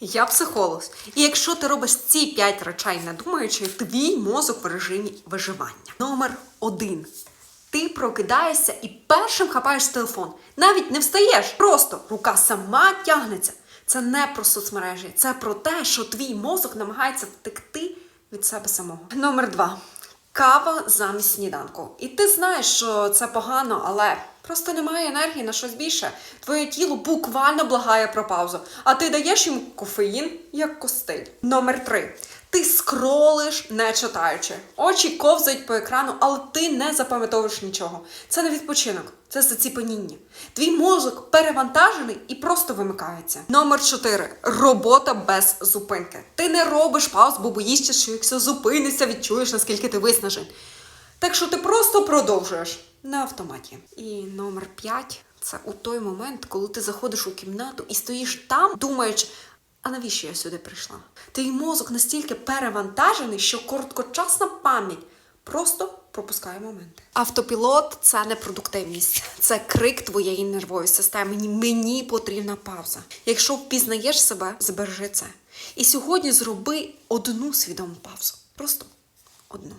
Я психолог. І якщо ти робиш ці п'ять речей не думаючи, твій мозок в режимі виживання. Номер один. Ти прокидаєшся і першим хапаєш телефон. Навіть не встаєш. Просто рука сама тягнеться. Це не про соцмережі, це про те, що твій мозок намагається втекти від себе самого. Номер два. Кава замість сніданку. І ти знаєш, що це погано, але просто немає енергії на щось більше. Твоє тіло буквально благає про паузу, а ти даєш йому кофеїн як костиль. Номер три. Ти скролиш, не читаючи. Очі ковзають по екрану, але ти не запам'ятовуєш нічого. Це не відпочинок, це заціпеніння. Твій мозок перевантажений і просто вимикається. Номер 4. Робота без зупинки. Ти не робиш пауз, бо боїшся, що якщо зупинишся, відчуєш, наскільки ти виснажений. Так що ти просто продовжуєш на автоматі. І номер 5 це у той момент, коли ти заходиш у кімнату і стоїш там, думаючи, а навіщо я сюди прийшла? Твій мозок настільки перевантажений, що короткочасна пам'ять просто пропускає моменти. Автопілот це не продуктивність, це крик твоєї нервової системи. Мені потрібна пауза. Якщо впізнаєш себе, збережи це. І сьогодні зроби одну свідому паузу. Просто одну.